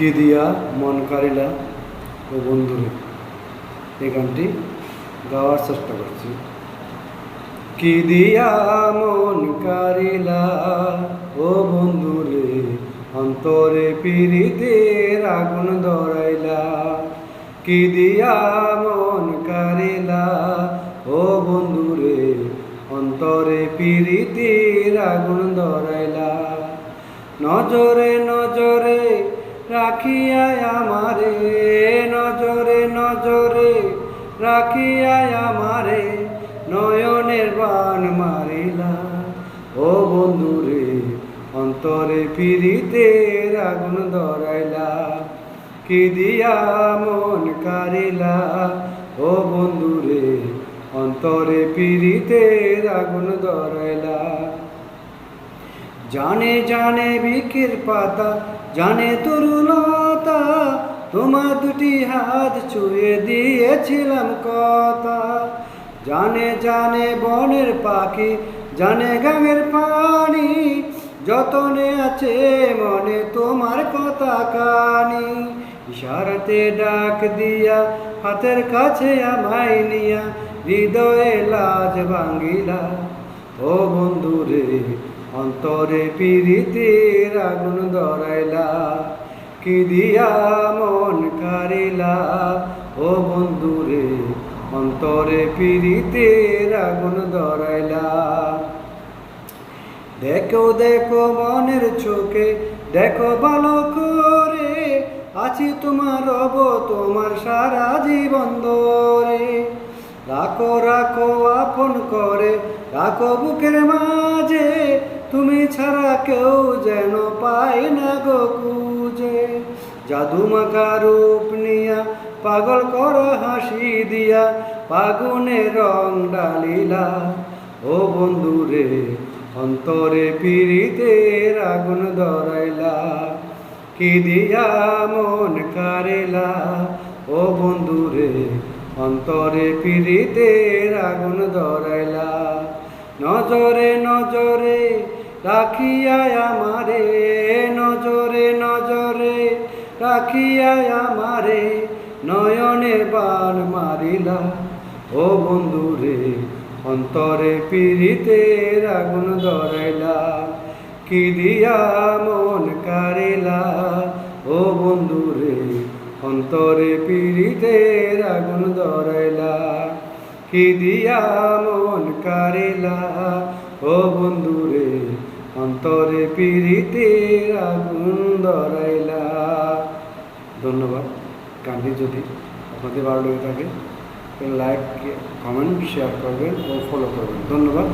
কি দিয়া মন কারিলা ও বন্ধুরে এই গানটি গাওয়ার চেষ্টা করছি। কি দিয়া মন কারিলা ও বন্ধুরে, অন্তরে পিরিতের আগুন ধরাইলা। কি দিয়া মন কারিলা ও বন্ধুরে, অন্তরে পিরিতের আগুন ধরাইলা। নজরে নজরে রাখিয়া আমারে, নজরে নজরে রাখিয়া আমারে, নয়নের বান মারিলা। ও বন্ধুরে, অন্তরে ফিরিতে আগুন ধরাইলা, কি দিয়া মন কারিলা। ও বন্ধুরে, অন্তরে ফিরিতে আগুন ধরাইলা। জানে জানে বিকের পাতা, জানে তরুণতা, তোমার দুটি হাত ছুঁয়ে দিয়েছিলাম কথা। জানে জানে বনের পাখি, জানে গাঙের পানি, যতনে আছে মনে তোমার কথা কানি। ইশারাতে ডাক দিয়া, হাতের কাছে আমায় নিয়া, হৃদয়ে লাজ ভাঙিলা। ও বন্ধুরে অন্তরে পিরিতের আগুন ধরাইলা, কি দিয়া মন কারিলা? ও বন্ধুরে, অন্তরে পিরিতের আগুন ধরাইলা। দেখো দেখো মনের চোখে, দেখো ভালো করে, আছি তোমার রব, তোমার সারা জীবন ধরে। রাখো রাখো, আপন করে, রাখো বুকের মাঝে তুমি ছাড়া কেউ যেন পায় না গো খুঁজে। জাদু মাখা রূপ নিয়া, পাগল কর হাসি দিয়া, পাগুনে রং ডালিলা। ও বন্ধুরে, অন্তরে পিরিতের আগুন ধরাইলা। কি দিয়া মন কারেলা? ও বন্ধুরে, অন্তরে পিরিতের আগুন ধরাইলা। নজরে নজরে রাখিয়া আমারে, নজরে নজরে, রাখিয়া আমারে, নয়নে বান মারিলা ও বন্ধুরে, অন্তরে পিরিতের আগুন ধরাইলা কি দিয়া মন কারিলা ও বন্ধুরে, অন্তরে পিরিতের আগুন ধরাইলা কি দিয়া মন কারিলা ও বন্ধুরে অন্তরে পিড়িতে আগুন ধরাইলা। ধন্যবাদ। গানটি যদি আপনাদের ভালো লেগে থাকে লাইক কমেন্ট শেয়ার করবেন ও ফলো করবেন। ধন্যবাদ।